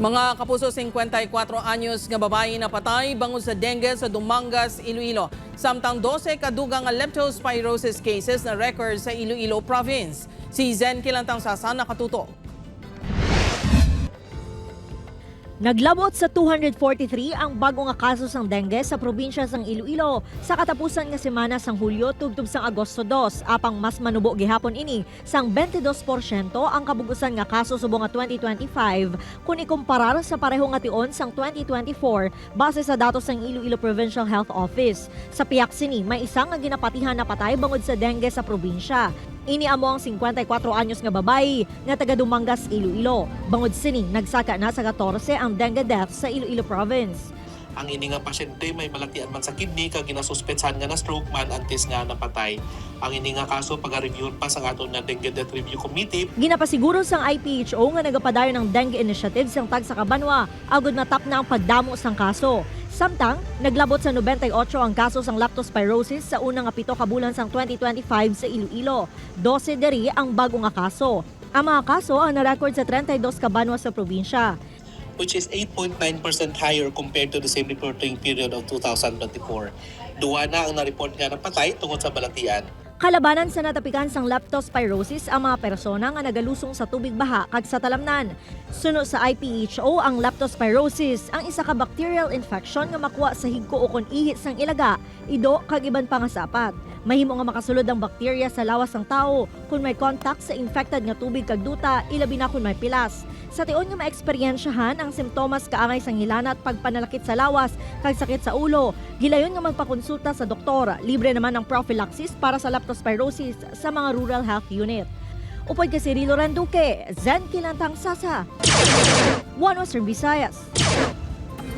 Mga kapuso, 54 anyos nga babae na patay bangon sa dengue sa Dumangas, Iloilo. Samtang 12 kadugang leptospirosis cases na record sa Iloilo Province. Si Zen Kilantang Sasa nakatuto. Naglabot sa 243 ang bago nga kaso sang dengue sa probinsya sang Iloilo sa katapusan nga semana sang Hulyo tubtub sang Agosto 2 apang mas manubo gihapon ini sang 22% ang kabugusan nga kaso subong nga 2025 kung ikumparar sa pareho nga tion sang 2024 base sa datos sang Iloilo Provincial Health Office. Sa piyak sini may isang nga ginapatihan na patay bangod sa dengue sa probinsya. Ini amo ang 54 anyos nga babae nga taga Dumangas, Iloilo. Bangod sini, nagsaka na sa 14 ang dengue death sa Iloilo Province. Ang ini nga pasyente may malakian man sa kidney kag ginasuspetsahan nga na stroke man antes nga napatay. Ang ini nga kaso pag-review pa sa aton nga dengue death review committee Ginapasiguro sang IPHO nga nagapadayon ng dengue initiative sang tag sa Kabanwa agud matap na ang pagdamo sang kaso. Samtang, naglabot sa 98 ang kaso sang leptospirosis sa unang nga pito ka bulan sang 2025 sa Iloilo. 12 diri ang bago nga kaso. Ang mga kaso ang na-record sa 32 kabanwa sa probinsya. Which is 8.9% higher compared to the same reporting period of 2024. Duwa na ang na-report nga napatay tungod sa balatian. Kalabanan sa natapikan sang leptospirosis ang mga persona nga nagalusong sa tubig baha kag sa talamnan. Suno sa IPHO ang leptospirosis ang isa ka bacterial infection nga makuha sa higko o kon ihit sang ilaga, ido kag iban pa nga sapat. Mahimo nga makasulod ang bakterya sa lawas ng tao kung may contact sa infected nga tubig kag duta, ilabi na kung may pilas. Sa tion nga maeksperiensyahan ang simptomas kaangay sang hilana at pagpanalakit sa lawas kag sakit sa ulo, gilayon nga magpakonsulta sa doktor. Libre naman ang prophylaxis para sa leptospirosis sa mga rural health unit. Upoy ka si Rilo Randuque, Zen Kilantang Sasa. One Western Visayas.